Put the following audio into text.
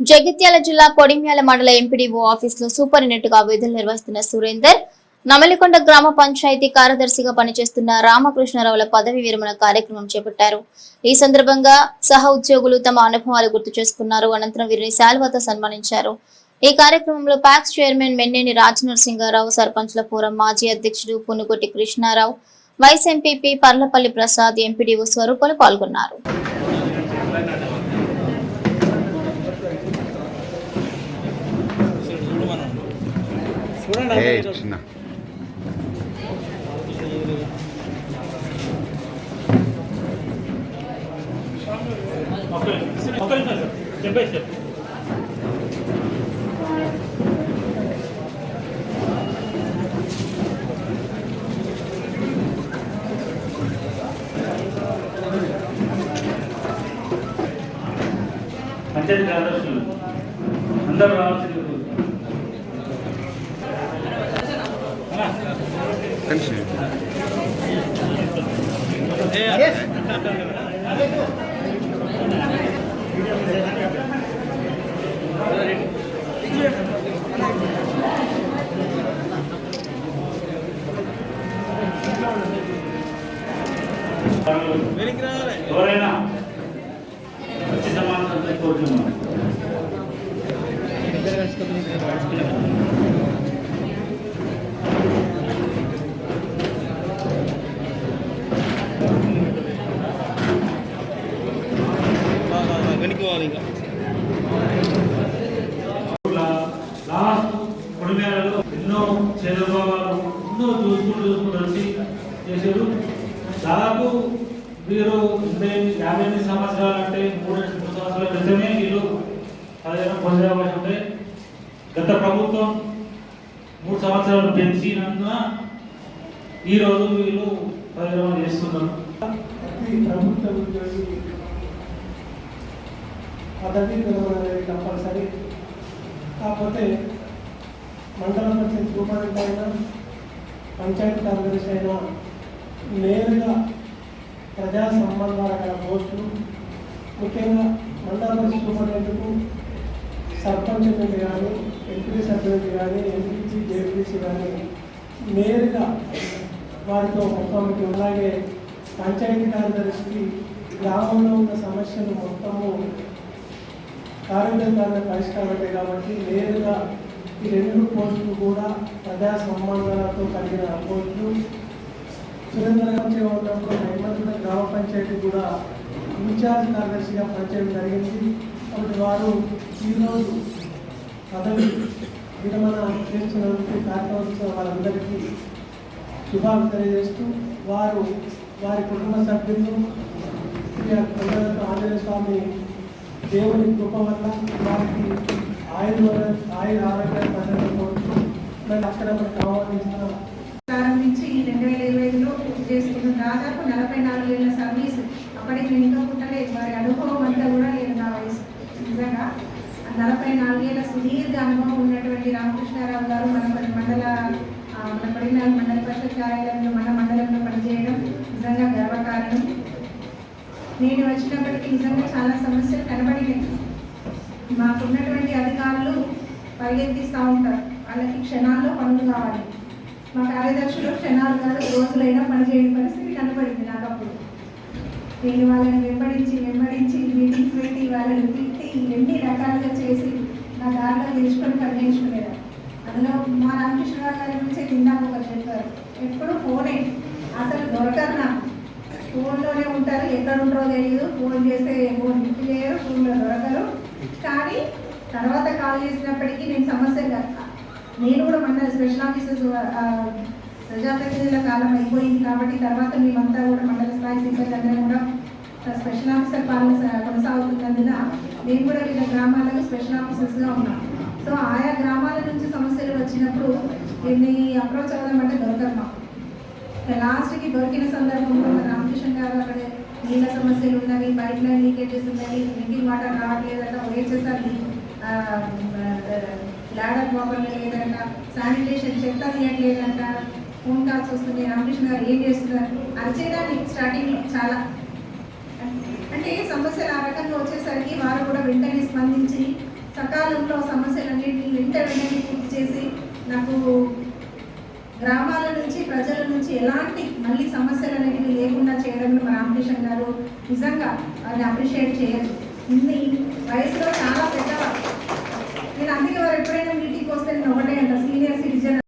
జగిత్యాల జిల్లా కొడిమ్యాల మండల ఎంపీడీఓ ఆఫీస్లో సూపరింటెండెంట్గా విధులు నిర్వహిస్తున్న సురేందర్ నమలికొండ గ్రామ పంచాయతీ కార్యదర్శిగా పనిచేస్తున్న రామకృష్ణారావుల పదవి విరమణ కార్యక్రమం చేపట్టారు. ఈ సందర్భంగా సహ ఉద్యోగులు తమ అనుభవాలు గుర్తు చేసుకున్నారు. అనంతరం వీరిని శాల్వాతో సన్మానించారు. ఈ కార్యక్రమంలో ప్యాక్స్ చైర్మన్ మెన్నేని రాజనరసింహారావు సర్పంచ్ల ఫోరం మాజీ అధ్యక్షుడు Punugotti Krishna Rao vice MPP Parlapalli Prasad MPDO స్వరూపాలు పాల్గొన్నారు. 짜증나 에이 보여줘. 신나 반대를 하시는 반대를 하시는 రావాల్సింది కంటిన్యూ ఎవరైనా వచ్చి సమాధానం కోరుతున్నాం వెనక్కి ఇంకా లాస్ట్ ఎన్నో చంద్రబాబు ఎన్నో చూసుకుంటూ చూసుకుంటూ వచ్చి చేశారు. దాదాపు వీరు అంటే యాభై ఎనిమిది సంవత్సరాలు అంటే మూడు మూడు సంవత్సరాల క్రితమే వీళ్ళు పదిహేను పొందవలసి ఉంటే గత ప్రభుత్వం మూడు సంవత్సరాలు పెంచినందున ఈరోజు వీళ్ళు పదిహేను చేస్తున్నారు. ప్రతి ప్రభుత్వ పదవి అనేది కంపల్సరీ. కాకపోతే మండల పరిషత్ సూపరింటెండెంట్ అయినా పంచాయతీ కార్యదర్శి అయినా నేరుగా ప్రజా సంబంధాల గల పోస్టులు ముఖ్యంగా మండల పరిషత్ సూపరింటెండెంట్కు సర్పంచ్ కానీ ఎంపీ సభ్యులకి కానీ ఎంపీసీ జేపీసీ కానీ నేరుగా వారితో ముఖాముఖి అలాగే పంచాయతీ కార్యదర్శికి గ్రామంలో ఉన్న సమస్యలు మొత్తము కార్యదర్శి పరిష్కారం అంటే కాబట్టి నేరుగా ఈ రెండు పోస్టులు కూడా ప్రజా సంబంధాలతో కలిగిన పోస్టులు. సురేంద్రగంలో ఉన్నప్పుడు హైమంతుల గ్రామ పంచాయతీ కూడా ఇన్ఛార్జ్ కార్యదర్శిగా పనిచేయడం జరిగింది. కాబట్టి వారు ఈరోజు పదవి విరమణ చేస్తున్నందుకు కార్యక్రమం వాళ్ళందరికీ శుభాలు తెలియజేస్తూ వారు వారి కుటుంబ సభ్యులు ఆంజనేయ స్వామి దేవుని కృప వల్ల వారికి ఆయుర్ ఆయుర ఆరోగ్య ప్రజలు మరి అక్కడ మనకు ఆహ్వానించిన ప్రారంభించి రెండు వేల ఇరవై ఐదులో పూర్తి చేసుకున్న దాదాపు నలభై నాలుగు ఏళ్ళ సర్వీస్ అప్పటికి ఇంట్లో ఇంకా పుట్టలేదు. వారి అనుభవం అంతా కూడా లేదు నా వయసు. నిజంగా నలభై నాలుగేళ్ళ సుదీర్ఘ అనుభవం ఉన్నటువంటి రామకృష్ణారావు గారు మన పది మండల మన పడినాలు మండల పరిషత్ కార్యాలయంలో మన మండలంలో పనిచేయడం నిజంగా గర్వకారణం. నేను వచ్చినప్పటికీ నిజంగా చాలా సమస్యలు కనబడినాయి. మాకున్నటువంటి అధికారులు పరిగెత్తిస్తూ ఉంటారు. వాళ్ళకి క్షణాల్లో పనులు కావాలి. మా కార్యదర్శులు క్షణాలు కాదు రోజులైనా పనిచేయని పరిస్థితి కనబడింది నాకు అప్పుడు. నేను వాళ్ళని వెంబడించి వెంబడించి మీటింగ్స్ పెట్టి వాళ్ళని తిట్టి ఎన్ని రకాలుగా చేసి నా దారిలో తెలుసుకొని పని అందులో మా రామకృష్ణరావు గారి గురించి తిన్నాము ఒక చెప్పారు. ఎప్పుడు ఫోనే. అసలు దొరకరు నాకు. ఫోన్లోనే ఉంటారు ఎక్కడ ఉంటారో తెలియదు ఫోన్ చేస్తే ఫోన్ లిఫ్ట్ చేయరు ఫోన్లో దొరకరు. కానీ తర్వాత కాల్ చేసినప్పటికీ నేను సమస్య కాదు. నేను కూడా మన స్పెషల్ ఆఫీసర్స్ ప్రజాప్రతినిధుల కాలం అయిపోయింది కాబట్టి తర్వాత మేమంతా కూడా మండల స్థాయి సిబ్బంది అందరం కూడా స్పెషల్ ఆఫీసర్ పాలన కొనసాగుతున్నందున మేము కూడా వివిధ గ్రామాలకు స్పెషల్ ఆఫీసర్స్గా ఉన్నాం. సో ఆయా గ్రామాల నుంచి సమస్యలు వచ్చినప్పుడు దీన్ని అప్రోచ్ అవ్వడం దొరకదు మాకు. లాస్ట్కి దొరికిన సందర్భంలో మన రామకృష్ణ గారు అక్కడ నీళ్ళ సమస్యలు ఉన్నవి పైప్ లైన్ లీకేజెస్ ఉన్నవి డ్రింకింగ్ వాటర్ రావట్లేదట ఓహెచ్ఎస్ఆర్ లాడర్ ప్రాబ్లం లేదంట శానిటేషన్ చెత్త తీయట్లేదంట ఫోన్ కాల్స్ వస్తుంది రామకృష్ణ గారు ఏం చేస్తున్నారు? అరిచేదాన్ని స్టార్టింగ్లో చాలా అంటే సమస్యలు ఆ రకంగా వచ్చేసరికి వారు కూడా వెంటనే స్పందించి సకాలంలో సమస్యలన్నింటినీ వెంట వెంటనే పూర్తి చేసి నాకు ప్రజల నుంచి ఎలాంటి మళ్ళీ సమస్యలు అనేవి లేకుండా చేయడం రామకృష్ణ గారు నిజంగా వారిని అప్రిషియేట్ చేయాలి ఇన్ని వయసులో చాలా పెద్ద నేను అందుకే వారు ఎప్పుడైనా మీటింగ్కి వస్తే నేను ఒకటే అంట సీనియర్ సిటిజన్